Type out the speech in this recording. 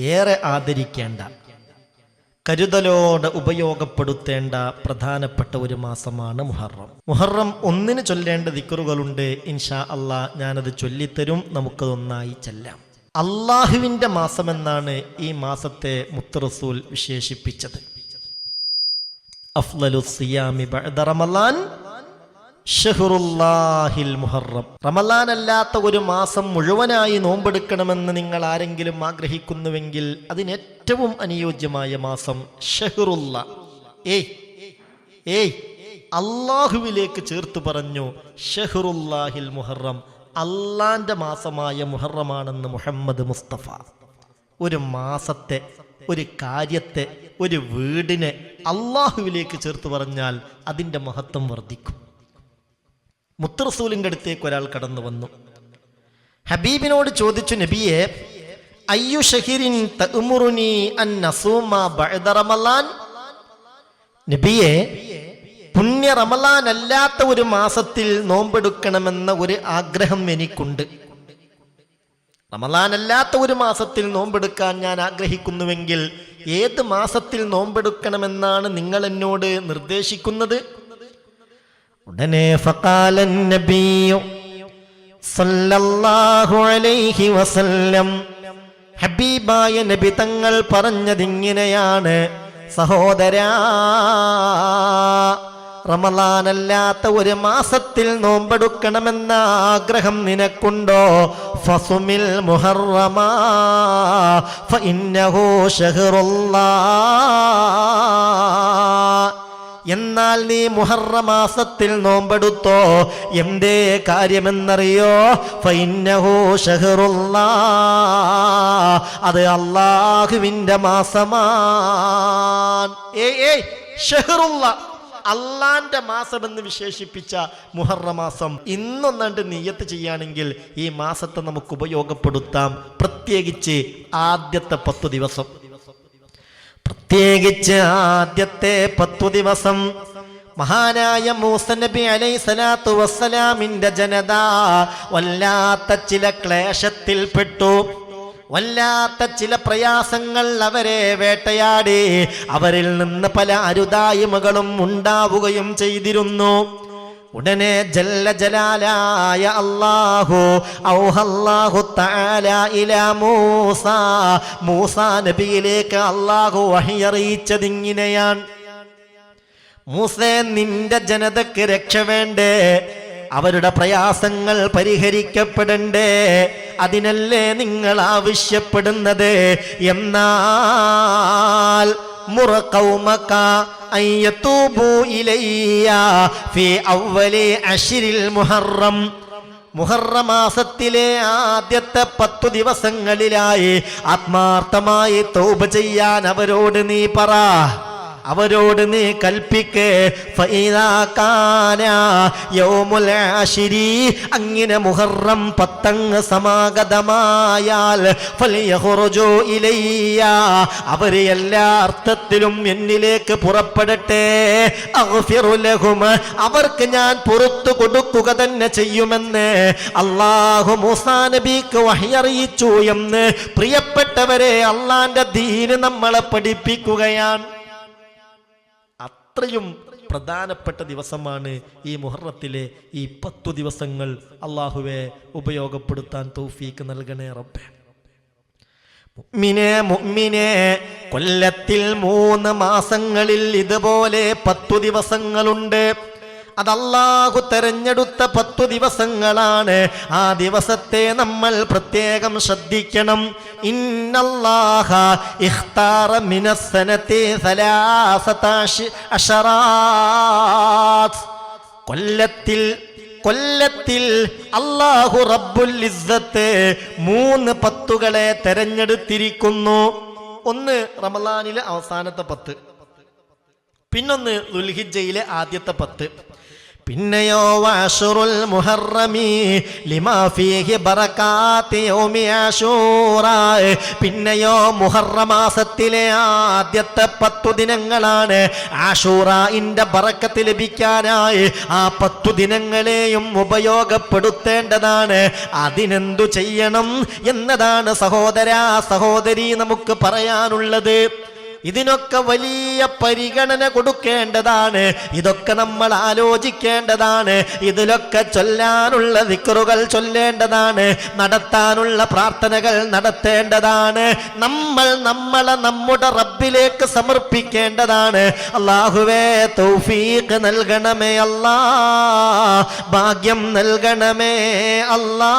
ഏറെ ആദരിക്കേണ്ട കരുതലോടെ ഉപയോഗപ്പെടുത്തേണ്ട പ്രധാനപ്പെട്ട ഒരു മാസമാണ് മുഹറം. മുഹറം ഒന്നിന് ചൊല്ലേണ്ട ദിക്കറുകളുണ്ട് ഇൻഷാ അള്ളാ ഞാനത് ചൊല്ലിത്തരും. നമുക്കതൊന്നായി ചെല്ലാം. അള്ളാഹുവിന്റെ മാസമെന്നാണ് ഈ മാസത്തെ മുത്തറസൂൽ വിശേഷിപ്പിച്ചത്. അഫ്ലലു സിയാമി റമളാൻ ഷഹറുല്ലാഹിൽ മുഹറം. റമലാനല്ലാത്ത ഒരു മാസം മുഴുവനായി നോമ്പെടുക്കണമെന്ന് നിങ്ങൾ ആരെങ്കിലും ആഗ്രഹിക്കുന്നുവെങ്കിൽ അതിന് ഏറ്റവും അനുയോജ്യമായ മാസം ഷഹുറുല്ല. ഏയ് ഏയ് അള്ളാഹുവിലേക്ക് ചേർത്ത് പറഞ്ഞു ഷഹറുല്ലാഹിൽ മുഹറം. അള്ളാന്റെ മാസമായ മുഹറമാണെന്ന് മുഹമ്മദ് മുസ്തഫ. ഒരു മാസത്തെ ഒരു കാര്യത്തെ ഒരു വീടിനെ അള്ളാഹുവിലേക്ക് ചേർത്ത് പറഞ്ഞാൽ അതിന്റെ മഹത്വം വർദ്ധിക്കും. മുത്തറസൂലിന്റെ അടുത്തേക്ക് ഒരാൾ കടന്നു വന്നു. ഹബീബിനോട് ചോദിച്ചു നബിയെ അയ്യു ഷഹിരിൻ നബിയെ പുണ്യ റമളാൻ അല്ലാത്ത ഒരു മാസത്തിൽ നോമ്പെടുക്കണമെന്ന ഒരു ആഗ്രഹം എനിക്കുണ്ട്. റമളാൻ അല്ലാത്ത ഒരു മാസത്തിൽ നോമ്പെടുക്കാൻ ഞാൻ ആഗ്രഹിക്കുന്നുവെങ്കിൽ ഏത് മാസത്തിൽ നോമ്പെടുക്കണമെന്നാണ് നിങ്ങൾ എന്നോട് നിർദ്ദേശിക്കുന്നത്? ഉടനെ ഫക്കാലൻ നബിയു സല്ലല്ലാഹു അലൈഹി വസല്ലം. ഹബീബായ നബി തങ്ങൾ പറഞ്ഞതിങ്ങനെയാണ്. സഹോദരാ റമലാനല്ലാത്ത ഒരു മാസത്തിൽ നോമ്പെടുക്കണമെന്ന ആഗ്രഹം നിനക്കുണ്ടോ? ഫസുമിൽ മുഹറമാ ഫഇന്നഹു ഷഹറുല്ലാ. എന്നാൽ നീ മുഹറ മാസത്തിൽ നോമ്പെടുത്തോ? എന്തേ കാര്യമെന്നറിയോ? ഫൈന്നഹു അത് അള്ളാഹുവിന്റെ മാസമാൻ. ഏയ് ഏയ് ഷഹറുള്ള വിശേഷിപ്പിച്ച മുഹറ മാസം ഇന്നൊന്നാണ്ട് നീയത്ത് ചെയ്യുകയാണെങ്കിൽ ഈ മാസത്തെ നമുക്ക് ഉപയോഗപ്പെടുത്താം. പ്രത്യേകിച്ച് ആദ്യത്തെ പത്തു ദിവസം. പ്രത്യേകിച്ച് ആദ്യത്തെ പത്തു ദിവസം മഹാനായ മൂസ നബി അലൈഹി സ്വലാത്തു വസ്സലാമിന്റെ ജനത വല്ലാത്ത ചില ക്ലേശത്തിൽപ്പെട്ടു. വല്ലാത്ത ചില പ്രയാസങ്ങൾ അവരെ വേട്ടയാടി. അവരിൽ നിന്ന് പല അരുതായ്മകളും ഉണ്ടാവുകയും ചെയ്തിരുന്നു. ഉടനെ ജല്ല ജലാലായ അല്ലാഹു ഔഹല്ലാഹു തആല ഇലാ മൂസ. മൂസ നബിയിലേക്ക് അല്ലാഹു വഹിയറിയിച്ചതിങ്ങനെയാണ്. മൂസേ നിന്റെ ജനതക്ക് രക്ഷ വേണ്ടേ? അവരുടെ പ്രയാസങ്ങൾ പരിഹരിക്കപ്പെടണ്ടേ? അതിനല്ലേ നിങ്ങൾ ആവശ്യപ്പെടുന്നത്? എന്നാൽ മുറ കൗമക്ക അയ്യത്തൂബൂ في ഫി عشر المحرم മുഹറം. മുഹറമാസത്തിലെ ആദ്യത്തെ പത്തു ദിവസങ്ങളിലായി ആത്മാർത്ഥമായി തൗബ ചെയ്യാൻ അവരോട് നീ പറ. അവരോട് നീ കൽപ്പിക്ക്. അങ്ങനെ മുഹറം പത്തങ്ങ് സമാഗതമായാൽ അവർ എല്ലാ അർത്ഥത്തിലും എന്നിലേക്ക് പുറപ്പെടട്ടെ. അവർക്ക് ഞാൻ പുറത്തു കൊടുക്കുക തന്നെ ചെയ്യുമെന്ന് അള്ളാഹു മൂസാ നബിക്ക് വഹിയറിയിച്ചു എന്ന് പ്രിയപ്പെട്ടവരെ അള്ളാന്റെ ദീന് നമ്മളെ പഠിപ്പിക്കുകയാണ്. അത്രയും പ്രധാനപ്പെട്ട ദിവസമാണ് ഈ മുഹറത്തിലെ ഈ പത്തു ദിവസങ്ങൾ. അള്ളാഹുവെ ഉപയോഗപ്പെടുത്താൻ തൗഫീക്ക് നൽകണേ റബ്ബെ. കൊല്ലത്തിൽ മൂന്ന് മാസങ്ങളിൽ ഇതുപോലെ പത്തു ദിവസങ്ങളുണ്ട്. അത് അല്ലാഹു തെരഞ്ഞെടുത്ത പത്തു ദിവസങ്ങളാണ്. ആ ദിവസത്തെ നമ്മൾ പ്രത്യേകം ശ്രദ്ധിക്കണം. കൊല്ലത്തിൽ കൊല്ലത്തിൽ അള്ളാഹു റബ്ബുൽ ഇസ്സത്ത് മൂന്ന് പത്തുകളെ തെരഞ്ഞെടുത്തിരിക്കുന്നു. ഒന്ന് റമലാനിലെ അവസാനത്തെ പത്ത്. പിന്നൊന്ന് ദുൽഹിജയിലെ ആദ്യത്തെ പത്ത്. പിന്നെയോ വാഷുറുൽ മുഹറമി ലിമാഫിഹി ബറകാത്തി പിന്നെയോ മുഹറ മാസത്തിലെ ആദ്യത്തെ പത്തു ദിനങ്ങളാണ് ആഷൂറയിന്റെ ബറക്കത്ത് ലഭിക്കാനായി. ആ പത്തു ദിനങ്ങളെയും ഉപയോഗപ്പെടുത്തേണ്ടതാണ്. അതിനെന്തു ചെയ്യണം എന്നതാണ് സഹോദര സഹോദരി നമുക്ക് പറയാനുള്ളത്. ഇതിനൊക്കെ വലിയ പരിഗണന കൊടുക്കേണ്ടതാണ്. ഇതൊക്കെ നമ്മൾ ആലോചിക്കേണ്ടതാണ്. ഇതിലൊക്കെ ചൊല്ലാനുള്ള ദിക്കറുകൾ ചൊല്ലേണ്ടതാണ്. നടത്താനുള്ള പ്രാർത്ഥനകൾ നടത്തേണ്ടതാണ്. നമ്മൾ നമ്മളെ നമ്മുടെ റബ്ബിലേക്ക് സമർപ്പിക്കേണ്ടതാണ്. അള്ളാഹുവേ തൗഫീഖ് നൽകണമേ അല്ലാ. ഭാഗ്യം നൽകണമേ അല്ലാ.